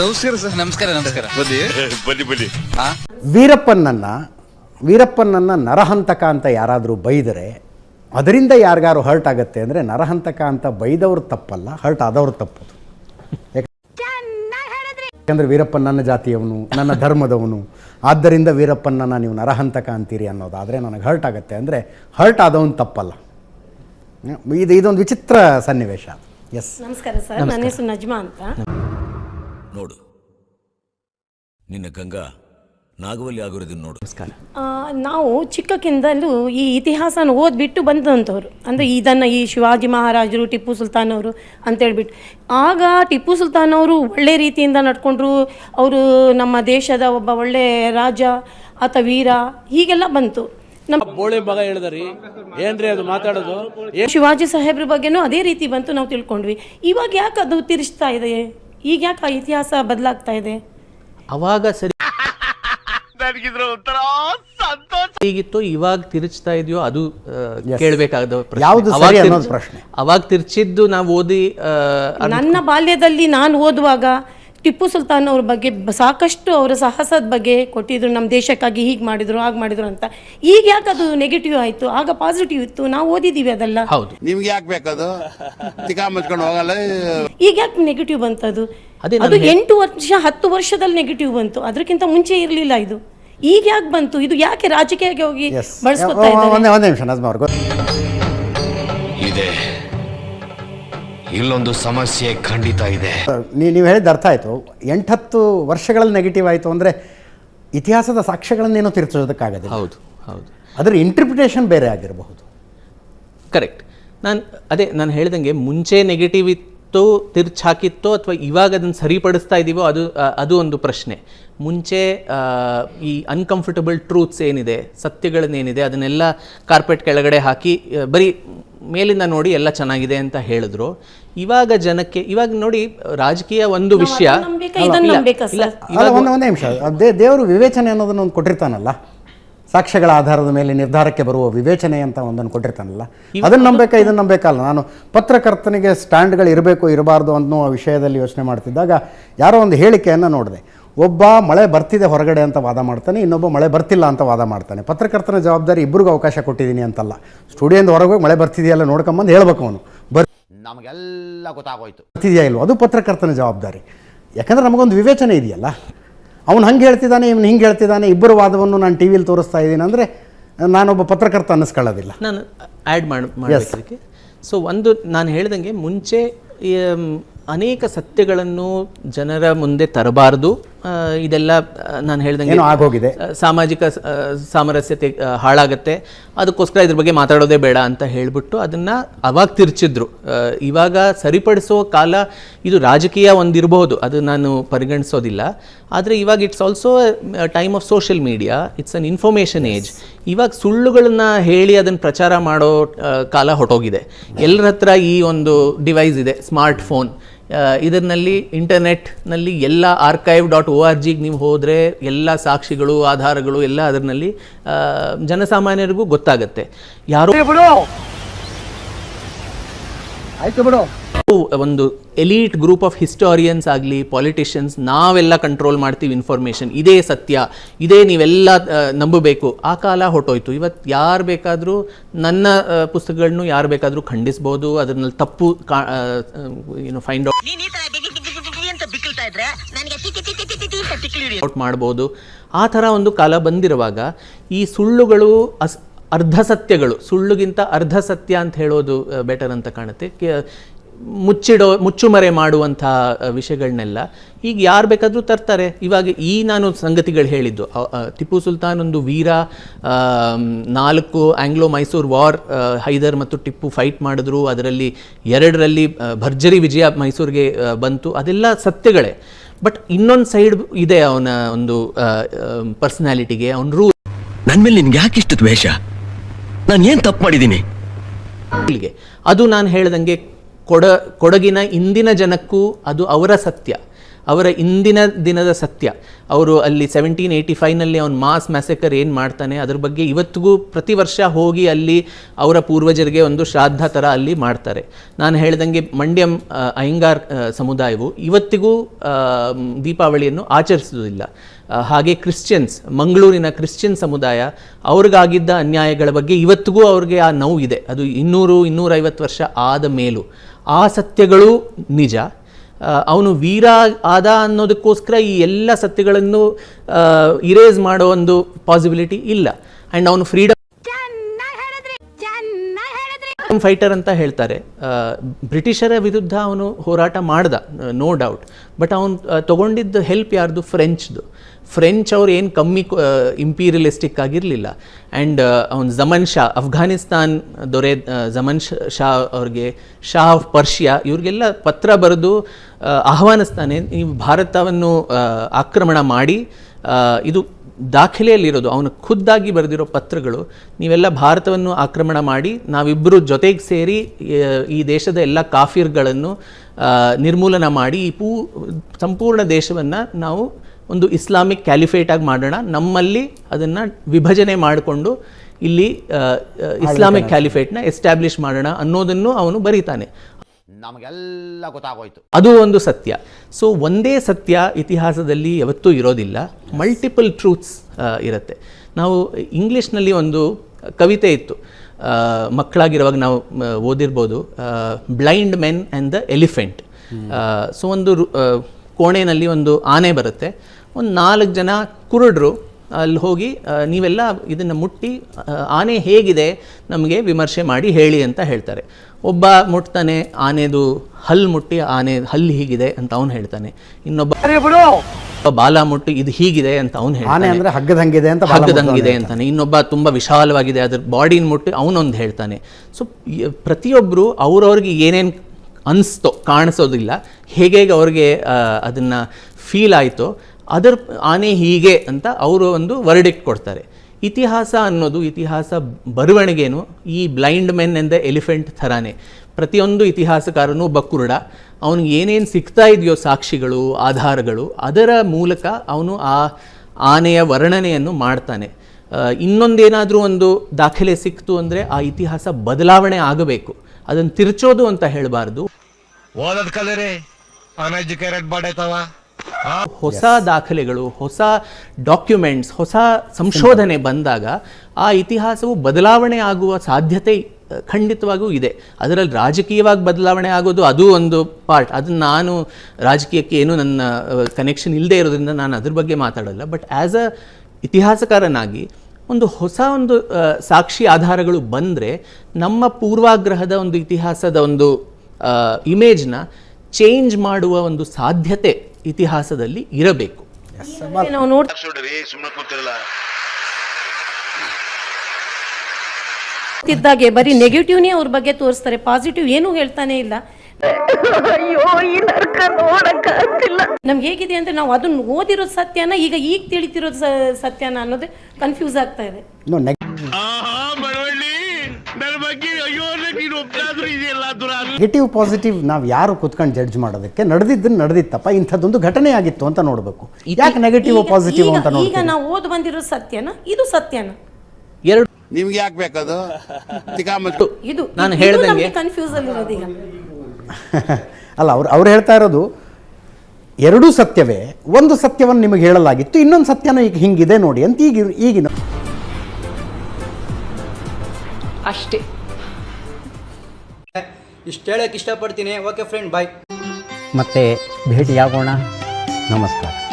ನಮಸ್ಕಾರ ಸರ್ ನಮಸ್ಕಾರ ನಮಸ್ಕಾರ. ಬನ್ನಿ. ಬನ್ನಿ ಬನ್ನಿ. ಹಾ ವೀರಪ್ಪನನ್ನ ವೀರಪ್ಪನನ್ನ ನರಹಂತಕ ಅಂತ ಯಾರಾದರೂ ಬೈದರೆ ಅದರಿಂದ ಯಾರಿಗಾರು ಹರ್ಟ್ ಆಗುತ್ತೆ ಅಂದರೆ ನರಹಂತಕ ಅಂತ ಬೈದವ್ರು ತಪ್ಪಲ್ಲ ಹರ್ಟ್ ಆದವ್ರು ತಪ್ಪದು. ಯಾಕಂದರೆ ವೀರಪ್ಪ ನನ್ನ ಜಾತಿಯವನು ನನ್ನ ಧರ್ಮದವನು. ಆದ್ದರಿಂದ ವೀರಪ್ಪನನ್ನ ನೀವು ನರಹಂತಕ ಅಂತೀರಿ ಅನ್ನೋದಾದರೆ ನನಗೆ ಹರ್ಟ್ ಆಗುತ್ತೆ ಅಂದರೆ ಹರ್ಟ್ ಆದವನು ತಪ್ಪಲ್ಲ. ಇದು ಇದೊಂದು ವಿಚಿತ್ರ ಸನ್ನಿವೇಶ. ಎಸ್ ನಮಸ್ಕಾರ ಸರ್ ನನ್ನ ಹೆಸರು ನಜ್ಮಾ ಅಂತ. ನೋಡು. ನಿನ್ನ ಗಂಗಾ ನಾಗವಲ್ಲಿ ಆಗಿರೋದನ್ನ ನೋಡು. ನಮಸ್ಕಾರ. ನಾವು ಚಿಕ್ಕಕ್ಕಿಂದಲೂ ಈ ಇತಿಹಾಸನ ಓದ್ಬಿಟ್ಟು ಬಂದಂಥವ್ರು. ಅಂದರೆ ಇದನ್ನು ಈ ಶಿವಾಜಿ ಮಹಾರಾಜರು ಟಿಪ್ಪು ಸುಲ್ತಾನ್ ಅವರು ಅಂತೇಳ್ಬಿಟ್ಟು. ಆಗ ಟಿಪ್ಪು ಸುಲ್ತಾನ್ ಅವರು ಒಳ್ಳೆ ರೀತಿಯಿಂದ ನಡ್ಕೊಂಡ್ರು. ಅವರು ನಮ್ಮ ದೇಶದ ಒಬ್ಬ ಒಳ್ಳೆ ರಾಜ ಆತ ವೀರ ಹೀಗೆಲ್ಲ ಬಂತು. ನಮ್ಮ ಬೋಳಿ ಮಗ ಹೇಳಿದ್ರಿ. ಏನ್ರಿ ಅದು ಮಾತಾಡೋದು? ಶಿವಾಜಿ ಸಾಹೇಬ್ರ ಬಗ್ಗೆನೂ ಅದೇ ರೀತಿ ಬಂತು ನಾವು ತಿಳ್ಕೊಂಡ್ವಿ. ಇವಾಗ ಯಾಕೆ ಅದು ತಿರ್ಸ್ತಾ ಇದೆ? ಈಗ ಯಾಕೆ ಆ ಇತಿಹಾಸ ಬದಲಾಗ್ತಾ ಇದೆ? ಅವಾಗ ಸರಿ ಹೇಗಿತ್ತು? ಇವಾಗ ತಿರುಚ್ತಾ ಇದೆಯೋ ಅದು ಕೇಳಬೇಕಾದ ಯಾವುದು ಸರಿ ಅನ್ನೋದು ಪ್ರಶ್ನೆ. ಅವಾಗ ತಿರುಚಿದ್ದು ನಾವು ಓದಿ ನನ್ನ ಬಾಲ್ಯದಲ್ಲಿ ನಾನು ಓದುವಾಗ ಟಿಪ್ಪು ಸುಲ್ತಾನ್ ಅವ್ರ ಬಗ್ಗೆ ಸಾಕಷ್ಟು ಅವರ ಸಾಹಸದ ಬಗ್ಗೆ ಕೊಟ್ಟಿದ್ರು ನಮ್ಮ ದೇಶಕ್ಕಾಗಿ ಹೀಗೆ ಮಾಡಿದ್ರು ಹಾಗೆ ಮಾಡಿದ್ರು ಅಂತ. ಈಗ ಯಾಕೆ ಅದು ನೆಗೆಟಿವ್ ಆಯಿತು? ಆಗ ಪಾಸಿಟಿವ್ ಇತ್ತು. ನಾವು ಓದಿದ್ದೀವಿ ಅದೆಲ್ಲ. ಹೌದು. ನಿಮ್ಗೆ ಯಾಕೆ ಬೇಕದು ಮುಚ್ಕೊಂಡು ಹೋಗಲ್ಲ? ಈಗ ಯಾಕೆ ನೆಗೆಟಿವ್ ಬಂತದು ಅದೇ? ಅದು ಎಂಟು ವರ್ಷ ಹತ್ತು ವರ್ಷದಲ್ಲಿ ನೆಗೆಟಿವ್ ಬಂತು. ಅದಕ್ಕಿಂತ ಮುಂಚೆ ಇರಲಿಲ್ಲ ಇದು. ಈಗ ಯಾಕೆ ಬಂತು? ಇದು ಯಾಕೆ ರಾಜಕೀಯಕ್ಕೆ ಹೋಗಿ ಬಳಸ್ಕೊತಾ ಇದ್ದಾರೆ? ಒಂದೇ ಒಂದೇ ನಿಮಿಷ ನಜ್ಮಾ ಅವ್ರಿಗೆ. ಇದೆ. ಇಲ್ಲೊಂದು ಸಮಸ್ಯೆ ಖಂಡಿತ ಇದೆ. ನೀ ನೀವು ಹೇಳಿದ ಅರ್ಥ ಆಯಿತು. ಎಂಟತ್ತು ವರ್ಷಗಳಲ್ಲಿ ನೆಗೆಟಿವ್ ಆಯಿತು ಅಂದರೆ ಇತಿಹಾಸದ ಸಾಕ್ಷ್ಯಗಳನ್ನೇನೋ ತಿರ್ಚೋದಕ್ಕಾಗದೆ ಹೌದು ಹೌದು. ಅದರ ಇಂಟರ್ಪ್ರಿಟೇಷನ್ ಬೇರೆ ಆಗಿರಬಹುದು. ಕರೆಕ್ಟ್ ನಾನು ಅದೇ ನಾನು ಹೇಳ್ದಂಗೆ ಮುಂಚೆ ನೆಗೆಟಿವ್ ಇತ್ತು ತಿರ್ಚ್ ಹಾಕಿತ್ತೋ ಅಥವಾ ಇವಾಗ ಅದನ್ನು ಸರಿಪಡಿಸ್ತಾ ಇದ್ದೀವೋ ಅದು ಅದು ಒಂದು ಪ್ರಶ್ನೆ. ಮುಂಚೆ ಈ ಅನ್ಕಂಫರ್ಟಬಲ್ ಟ್ರೂತ್ಸ್ ಏನಿದೆ ಸತ್ಯಗಳನ್ನೇನಿದೆ ಅದನ್ನೆಲ್ಲ ಕಾರ್ಪೆಟ್ ಕೆಳಗಡೆ ಹಾಕಿ ಬರೀ ಮೇಲಿಂದ ನೋಡಿ ಎಲ್ಲ ಚೆನ್ನಾಗಿದೆ ಅಂತ ಹೇಳಿದ್ರು. ಇವಾಗ ಜನಕ್ಕೆ ಇವಾಗ ನೋಡಿ ರಾಜಕೀಯ ಒಂದು ವಿಷಯ. ಒಂದು ಒಂದೇ ನಿಮಿಷ. ದೇವರು ವಿವೇಚನೆ ಅನ್ನೋದನ್ನ ಒಂದು ಕೊಟ್ಟಿರ್ತಾನಲ್ಲ? ಸಾಕ್ಷ್ಯಗಳ ಆಧಾರದ ಮೇಲೆ ನಿರ್ಧಾರಕ್ಕೆ ಬರುವ ವಿವೇಚನೆ ಅಂತ ಒಂದನ್ನು ಕೊಟ್ಟಿರ್ತಾನಲ್ಲ? ಅದನ್ನ ನಂಬೇಕಾ ಇದನ್ನ ನಂಬೇಕಲ್ಲ? ನಾನು ಪತ್ರಕರ್ತನಿಗೆ ಸ್ಟ್ಯಾಂಡ್ಗಳು ಇರಬೇಕು ಇರಬಾರ್ದು ಅನ್ನೋ ವಿಷಯದಲ್ಲಿ ಯೋಚನೆ ಮಾಡ್ತಿದ್ದಾಗ ಯಾರೋ ಒಂದು ಹೇಳಿಕೆಯನ್ನು ನೋಡಿದೆ. ಒಬ್ಬ ಮಳೆ ಬರ್ತಿದೆ ಹೊರಗಡೆ ಅಂತ ವಾದ ಮಾಡ್ತಾನೆ ಇನ್ನೊಬ್ಬ ಮಳೆ ಬರ್ತಿಲ್ಲ ಅಂತ ವಾದ ಮಾಡ್ತಾನೆ. ಪತ್ರಕರ್ತನ ಜವಾಬ್ದಾರಿ ಇಬ್ಬರಿಗೂ ಅವಕಾಶ ಕೊಟ್ಟಿದ್ದೀನಿ ಅಂತಲ್ಲ. ಸ್ಟುಡಿಯೋದ ಹೊರಗೆ ಹೋಗಿ ಮಳೆ ಬರ್ತಿದೆಯಲ್ಲ ನೋಡ್ಕೊಂಬಂದು ಹೇಳ್ಬೇಕು ಅವನು. ಬರ್ ನಮಗೆಲ್ಲ ಗೊತ್ತಾಗೋಯ್ತು. ಬರ್ತಿದೆಯಾ ಇಲ್ವೋ? ಅದು ಪತ್ರಕರ್ತನ ಜವಾಬ್ದಾರಿ. ಯಾಕಂದ್ರೆ ನಮಗೊಂದು ವಿವೇಚನೆ ಇದೆಯಲ್ಲ? ಅವನು ಹಂಗೆ ಹೇಳ್ತಿದ್ದಾನೆ ಇವನು ಹಿಂಗೆ ಹೇಳ್ತಿದ್ದಾನೆ ಇಬ್ಬರ ವಾದವನ್ನು ನಾನು ಟಿ ವಿಲಿ ತೋರಿಸ್ತಾ ಇದ್ದೀನಿ ಅಂದರೆ ನಾನೊಬ್ಬ ಪತ್ರಕರ್ತ ಅನ್ನಿಸ್ಕೊಳ್ಳೋದಿಲ್ಲ. ನಾನು ಆ್ಯಡ್ ಮಾಡಿ ಸೊ ಒಂದು ನಾನು ಹೇಳ್ದಂಗೆ ಮುಂಚೆ ಅನೇಕ ಸತ್ಯಗಳನ್ನು ಜನರ ಮುಂದೆ ತರಬಾರ್ದು. ಇದೆಲ್ಲ ನಾನು ಹೇಳ್ದಂಗೆ ಆಗೋಗಿದೆ. ಸಾಮಾಜಿಕ ಸಾಮರಸ್ಯತೆ ಹಾಳಾಗತ್ತೆ. ಅದಕ್ಕೋಸ್ಕರ ಇದ್ರ ಬಗ್ಗೆ ಮಾತಾಡೋದೇ ಬೇಡ ಅಂತ ಹೇಳಿಬಿಟ್ಟು ಅದನ್ನ ಅವಾಗ ತಿರ್ಚಿದ್ರು. ಇವಾಗ ಸರಿಪಡಿಸೋ ಕಾಲ ಇದು ರಾಜಕೀಯ ಒಂದಿರಬಹುದು ಅದು ನಾನು ಪರಿಗಣಿಸೋದಿಲ್ಲ. ಆದರೆ ಇವಾಗ it's also time of social media it's an information age ಇವಾಗ ಸುಳ್ಳುಗಳನ್ನ ಹೇಳಿ ಅದನ್ನು ಪ್ರಚಾರ ಮಾಡೋ ಕಾಲ ಹೊಟ್ಟೋಗಿದೆ ಎಲ್ಲರ ಹತ್ರ ಈ ಒಂದು ಡಿವೈಸ್ ಇದೆ ಸ್ಮಾರ್ಟ್ ಫೋನ್ ಇದರಲ್ಲಿ ಇಂಟರ್ನೆಟ್ನಲ್ಲಿ ಎಲ್ಲ ಆರ್ಕೈವ್ ಡಾಟ್ ಓ ಆರ್ ಜಿಗೆ ನೀವು ಹೋದರೆ ಎಲ್ಲ ಸಾಕ್ಷಿಗಳು, ಆಧಾರಗಳು ಎಲ್ಲ ಅದರಲ್ಲಿ ಜನಸಾಮಾನ್ಯರಿಗೂ ಗೊತ್ತಾಗತ್ತೆ. ಯಾರೋ ಒಂದು ಎಲೀಟ್ ಗ್ರೂಪ್ ಆಫ್ ಹಿಸ್ಟೋರಿಯನ್ಸ್ ಆಗಲಿ ಪಾಲಿಟಿಷಿಯನ್ಸ್ ನಾವೆಲ್ಲ ಕಂಟ್ರೋಲ್ ಮಾಡ್ತೀವಿ ಇನ್ಫಾರ್ಮೇಷನ್ ಇದೇ ಸತ್ಯ ಇದೇ ನೀವೆಲ್ಲ ನಂಬಬೇಕು. ಆ ಕಾಲ ಹೊಟ್ಟೋಯ್ತು ಇವತ್ತು ಯಾರು ಬೇಕಾದರೂ ನನ್ನ ಪುಸ್ತಕಗಳನ್ನು ಯಾರು ಬೇಕಾದರೂ ಖಂಡಿಸ್ಬೋದು. ಅದರಲ್ಲಿ ತಪ್ಪು ಕಾ ಏನು ಫೈಂಡ್ ಔಟ್ ಮಾಡ್ಬೋದು. ಆ ಥರ ಒಂದು ಕಾಲ ಬಂದಿರುವಾಗ ಈ ಸುಳ್ಳುಗಳು ಅಸ್ ಅರ್ಧ ಸತ್ಯಗಳು ಸುಳ್ಳುಗಿಂತ ಅರ್ಧ ಸತ್ಯ ಅಂತ ಹೇಳೋದು ಬೆಟರ್ ಅಂತ ಕಾಣುತ್ತೆ. ಮುಚ್ಚಿಡೋ ಮುಚ್ಚುಮರೆ ಮಾಡುವಂಥ ವಿಷಯಗಳನ್ನೆಲ್ಲ ಈಗ ಯಾರು ಬೇಕಾದರೂ ತರ್ತಾರೆ. ಇವಾಗ ಈ ನಾನು ಸಂಗತಿಗಳು ಹೇಳಿದ್ದು. ಟಿಪ್ಪು ಸುಲ್ತಾನ್ ಒಂದು ವೀರ ನಾಲ್ಕು ಆಂಗ್ಲೋ ಮೈಸೂರು ವಾರ್ ಹೈದರ್ ಮತ್ತು ಟಿಪ್ಪು ಫೈಟ್ ಮಾಡಿದ್ರು. ಅದರಲ್ಲಿ ಎರಡರಲ್ಲಿ ಭರ್ಜರಿ ವಿಜಯ ಮೈಸೂರಿಗೆ ಬಂತು. ಅದೆಲ್ಲ ಸತ್ಯಗಳೇ. ಬಟ್ ಇನ್ನೊಂದು ಸೈಡ್ ಇದೆ ಅವನ ಒಂದು ಪರ್ಸನಾಲಿಟಿಗೆ. ಅವನ ರೂಲ್ ನನ್ನ ಮೇಲೆ ನಿನ್ಗೆ ಯಾಕೆ ಇಷ್ಟು ದ್ವೇಷ? ನಾನು ಏನು ತಪ್ಪು ಮಾಡಿದ್ದೀನಿ? ಅದು ನಾನು ಹೇಳ್ದಂಗೆ ಕೊಡ, ಕೊಡಗಿನ ಇಂದಿನ ಜನಕ್ಕೂ ಅದು ಅವರ ಸತ್ಯ. ಅವರ ಇಂದಿನ ದಿನದ ಸತ್ಯ. ಅವರು ಅಲ್ಲಿ ಸೆವೆಂಟೀನ್ ಏಯ್ಟಿ ಫೈವ್ನಲ್ಲಿ ಅವನು ಮಾಸ್ ಮ್ಯಾಸೆಕರ್ ಏನು ಮಾಡ್ತಾನೆ, ಅದ್ರ ಬಗ್ಗೆ ಇವತ್ತಿಗೂ ಪ್ರತಿ ವರ್ಷ ಹೋಗಿ ಅಲ್ಲಿ ಅವರ ಪೂರ್ವಜರಿಗೆ ಒಂದು ಶ್ರಾದ್ದ ಥರ ಅಲ್ಲಿ ಮಾಡ್ತಾರೆ. ನಾನು ಹೇಳ್ದಂಗೆ ಮಂಡ್ಯಂ ಅಯ್ಯಂಗಾರ್ ಸಮುದಾಯವು ಇವತ್ತಿಗೂ ದೀಪಾವಳಿಯನ್ನು ಆಚರಿಸುವುದಿಲ್ಲ. ಹಾಗೆ ಕ್ರಿಶ್ಚಿಯನ್ಸ್, ಮಂಗಳೂರಿನ ಕ್ರಿಶ್ಚಿಯನ್ ಸಮುದಾಯ ಅವ್ರಿಗಾಗಿದ್ದ ಅನ್ಯಾಯಗಳ ಬಗ್ಗೆ ಇವತ್ತಿಗೂ ಅವ್ರಿಗೆ ಆ ನೋವು ಇದೆ. ಅದು ಇನ್ನೂರು, ಇನ್ನೂರೈವತ್ತು ವರ್ಷ ಆದ ಮೇಲೂ. ಆ ಸತ್ಯಗಳು ನಿಜ. ಅವನು ವೀರ ಆದ ಅನ್ನೋದಕ್ಕೋಸ್ಕರ ಈ ಎಲ್ಲ ಸತ್ಯಗಳನ್ನು ಇರೇಸ್ ಮಾಡೋ ಒಂದು ಪಾಸಿಬಿಲಿಟಿ ಇಲ್ಲ. ಆ್ಯಂಡ್ ಅವನು ಫ್ರೀಡಮ್ ಫೈಟರ್ ಅಂತ ಹೇಳ್ತಾರೆ. ಬ್ರಿಟಿಷರ ವಿರುದ್ಧ ಅವನು ಹೋರಾಟ ಮಾಡ್ದ ನೋ ಡೌಟ್ ಬಟ್ ಅವನು ತಗೊಂಡಿದ್ದ ಹೆಲ್ಪ್ ಯಾರ್ದು? ಫ್ರೆಂಚ್ದು ಫ್ರೆಂಚ್ ಅವ್ರು ಏನು ಕಮ್ಮಿ ಇಂಪೀರಿಯಲಿಸ್ಟಿಕ್ ಆಗಿರಲಿಲ್ಲ. ಆ್ಯಂಡ್ ಅವನು ಜಮನ್ ಶಾ ಅಫ್ಘಾನಿಸ್ತಾನ್ ದೊರೆ ಜಮನ್ ಶಾ ಅವ್ರಿಗೆ ಶಾ ಆಫ್ ಪರ್ಷಿಯಾ ಇವ್ರಿಗೆಲ್ಲ ಪತ್ರ ಬರೆದು ಆಹ್ವಾನಿಸ್ತಾನೆ. ನೀವು ಭಾರತವನ್ನು ಆಕ್ರಮಣ ಮಾಡಿ ಇದು ದಾಖಲೆಯಲ್ಲಿರೋದು. ಅವನು ಖುದ್ದಾಗಿ ಬರೆದಿರೋ ಪತ್ರಗಳು. ನೀವೆಲ್ಲ ಭಾರತವನ್ನು ಆಕ್ರಮಣ ಮಾಡಿ ನಾವಿಬ್ಬರು ಜೊತೆಗೆ ಸೇರಿ ಈ ದೇಶದ ಎಲ್ಲ ಕಾಫಿರ್ಗಳನ್ನು ನಿರ್ಮೂಲನ ಮಾಡಿ, ಈ ಪೂ, ಸಂಪೂರ್ಣ ದೇಶವನ್ನು ನಾವು ಒಂದು ಇಸ್ಲಾಮಿಕ್ ಕ್ಯಾಲಿಫೇಟ್ ಆಗಿ ಮಾಡೋಣ. ನಮ್ಮಲ್ಲಿ ಅದನ್ನು ವಿಭಜನೆ ಮಾಡಿಕೊಂಡು ಇಲ್ಲಿ ಇಸ್ಲಾಮಿಕ್ ಕ್ಯಾಲಿಫೇಟ್ನ ಎಸ್ಟಾಬ್ಲಿಷ್ ಮಾಡೋಣ ಅನ್ನೋದನ್ನು ಅವನು ಬರೀತಾನೆ. ನಮಗೆಲ್ಲ ಗೊತ್ತಾಗೋಯ್ತು. ಅದು ಒಂದು ಸತ್ಯ. ಸೊ ಒಂದೇ ಸತ್ಯ ಇತಿಹಾಸದಲ್ಲಿ ಯಾವತ್ತೂ ಇರೋದಿಲ್ಲ. ಮಲ್ಟಿಪಲ್ ಟ್ರೂತ್ಸ್ ಇರುತ್ತೆ. ನಾವು ಇಂಗ್ಲೀಷ್ನಲ್ಲಿ ಒಂದು ಕವಿತೆ ಇತ್ತು. ಮಕ್ಕಳಾಗಿರುವಾಗ ನಾವು ಓದಿರ್ಬೋದು blind men and the elephant so ಒಂದು ಕೋಣೆನಲ್ಲಿ ಒಂದು ಆನೆ ಬರುತ್ತೆ. ಒಂದು ನಾಲ್ಕು ಜನ ಕುರುಡರು ಅಲ್ಲಿ ಹೋಗಿ ನೀವೆಲ್ಲ ಇದನ್ನು ಮುಟ್ಟಿ ಆನೆ ಹೇಗಿದೆ ನಮಗೆ ವಿಮರ್ಶೆ ಮಾಡಿ ಹೇಳಿ ಅಂತ ಹೇಳ್ತಾರೆ. ಒಬ್ಬ ಮುಟ್ತಾನೆ ಆನೆದು ಹಲ್ಲು ಮುಟ್ಟಿ ಆನೆ ಹಲ್ಲು ಹೀಗಿದೆ ಅಂತ ಅವನು ಹೇಳ್ತಾನೆ. ಇನ್ನೊಬ್ಬ ಬಾಲ ಮುಟ್ಟಿ ಇದು ಹೀಗಿದೆ ಅಂತ ಅವನು ಹೇಳ್ತಾನೆ. ಅಂದ್ರೆ ಹಗ್ಗದಂಗಿದೆ ಅಂತ ಹಗ್ಗದಂಗಿದೆ ಅಂತಾನೆ. ಇನ್ನೊಬ್ಬ ತುಂಬ ವಿಶಾಲವಾಗಿದೆ ಅದ್ರ ಬಾಡಿನ ಮುಟ್ಟಿ ಅವನೊಂದು ಹೇಳ್ತಾನೆ. ಸೊ ಪ್ರತಿಯೊಬ್ಬರು ಅವ್ರವ್ರಿಗೆ ಏನೇನು ಅನಿಸ್ತೋ ಕಾಣಿಸೋದಿಲ್ಲ ಹೇಗೆ ಅವ್ರಿಗೆ ಅದನ್ನು ಫೀಲ್ ಆಯಿತೋ ಅದರ ಆನೆ ಹೀಗೆ ಅಂತ ಅವರು ಒಂದು ವರ್ಡಿಕ್ಟ್ ಕೊಡ್ತಾರೆ. ಇತಿಹಾಸ ಅನ್ನೋದು, ಇತಿಹಾಸ ಬರವಣಿಗೆನು ಈ ಬ್ಲೈಂಡ್ ಮೆನ್ ಎಂದ ಎಲಿಫೆಂಟ್ ಥರನೇ. ಪ್ರತಿಯೊಂದು ಇತಿಹಾಸಕಾರನೂ ಒಬ್ಬ ಕುರುಡ, ಅವನಿಗೆ ಏನೇನು ಸಿಗ್ತಾ ಇದೆಯೋ ಸಾಕ್ಷಿಗಳು, ಆಧಾರಗಳು, ಅದರ ಮೂಲಕ ಅವನು ಆ ಆನೆಯ ವರ್ಣನೆಯನ್ನು ಮಾಡ್ತಾನೆ. ಇನ್ನೊಂದೇನಾದರೂ ಒಂದು ದಾಖಲೆ ಸಿಕ್ತು ಅಂದರೆ ಆ ಇತಿಹಾಸ ಬದಲಾವಣೆ ಆಗಬೇಕು. ಅದನ್ನು ತಿರುಚೋದು ಅಂತ ಹೇಳಬಾರ್ದು. ಅನ್ಎಜುಕೇಟೆಡ್ ಬಾಡೈತವ ಹೊಸ ದಾಖಲೆಗಳು, ಹೊಸ ಡಾಕ್ಯುಮೆಂಟ್ಸ್ ಹೊಸ ಸಂಶೋಧನೆ ಬಂದಾಗ ಆ ಇತಿಹಾಸವು ಬದಲಾವಣೆ ಆಗುವ ಸಾಧ್ಯತೆ ಖಂಡಿತವಾಗೂ ಇದೆ. ಅದರಲ್ಲಿ ರಾಜಕೀಯವಾಗಿ ಬದಲಾವಣೆ ಆಗೋದು ಅದು ಒಂದು ಪಾರ್ಟ್ ಅದನ್ನು ನಾನು ರಾಜಕೀಯಕ್ಕೆ ಏನು ನನ್ನ ಕನೆಕ್ಷನ್ ಇಲ್ಲದೆ ಇರೋದ್ರಿಂದ ನಾನು ಅದ್ರ ಬಗ್ಗೆ ಮಾತಾಡಲ್ಲ. ಬಟ್ ಆ್ಯಸ್ ಅ ಇತಿಹಾಸಕಾರನಾಗಿ ಒಂದು ಹೊಸ ಒಂದು ಸಾಕ್ಷಿ ಆಧಾರಗಳು ಬಂದರೆ ನಮ್ಮ ಪೂರ್ವಾಗ್ರಹದ ಒಂದು ಇತಿಹಾಸದ ಒಂದು ಇಮೇಜ್ನ ಚೇಂಜ್ ಮಾಡುವ ಒಂದು ಸಾಧ್ಯತೆ ಇತಿಹಾಸದಲ್ಲಿ ಇರಬೇಕು. ನಾವು ನೋಡ್ ಸುಮ್ಮನೆ ಕೂತಿರಲ್ಲ. ಇದ್ದಾಗೆ ಬರೀ ನೆಗೆಟಿವ್ನೇ ಅವ್ರ ಬಗ್ಗೆ ತೋರಿಸ್ತಾರೆ ಪಾಸಿಟಿವ್ ಏನೂ ಹೇಳ್ತಾನೆ ಇಲ್ಲ. ನಮ್ಗೆ ಹೇಗಿದೆ ಅಂದ್ರೆ ನಾವು ಅದನ್ನ ಓದಿರೋ ಸತ್ಯನ ಈಗ ಈಗ ತಿಳಿತಿರೋ ಸತ್ಯನ ಅನ್ನೋದೇ ಕನ್ಫ್ಯೂಸ್ ಆಗ್ತಾ ಇದೆ ಇನ್ನು ನೆಗ್- ನನ್ನ ಬಗ್ಗೆ ಅಯ್ಯೋ ನೀನು ಒಬ್ಬರಾದ್ರೂ ಇದೆಯಲ್ಲ ದುರ ನೆಗೆಟಿವ್ ಪಾಸಿಟಿವ್ ನಾವು ಯಾರು ಕುತ್ಕೊಂಡು ಜಡ್ಜ್ ಮಾಡೋದಕ್ಕೆ ನಡೆದಿದ್ದನ್ನು ನಡೆದಿತ್ತಪ್ಪ ಇಂಥದ್ದೊಂದು ಘಟನೆ ಆಗಿತ್ತು ಅಂತ ನೋಡಬೇಕು. ಯಾಕೆ ನೆಗೆಟಿವ್ ಪಾಸಿಟಿವ್ ಅಂತ ಈಗ ನಾವು ಓದ್ ಬಂದಿರೋ ಸತ್ಯನ ಇದು ಸತ್ಯನ. ಎರಡು ನಿಮ್ಗೆ ಯಾಕೆ ಬೇಕದು? ಇದು ನಾನು ಹೇಳ್ದಂಗೆ- ಕನ್ಫ್ಯೂಸ್ ಅಲ್ಲಿರೋದು ಈಗ. ಅಲ್ಲ ಅವ್ರು ಅವ್ರು ಹೇಳ್ತಾ ಇರೋದು ಎರಡೂ ಸತ್ಯವೇ ಒಂದು ಸತ್ಯವನ್ನು ನಿಮಗೆ ಹೇಳಲಾಗಿತ್ತು ಇನ್ನೊಂದು ಸತ್ಯನ ಈಗ ಹಿಂಗಿದೆ ನೋಡಿ ಅಂತ ಈಗ ಈಗಿನ ಅಷ್ಟೇ. ಇಷ್ಟು ಹೇಳಕ್ಕೆ ಇಷ್ಟಪಡ್ತೀನಿ. ಓಕೆ ಫ್ರೆಂಡ್ ಬಾಯ್ ಮತ್ತೆ ಭೇಟಿಯಾಗೋಣ. ನಮಸ್ಕಾರ.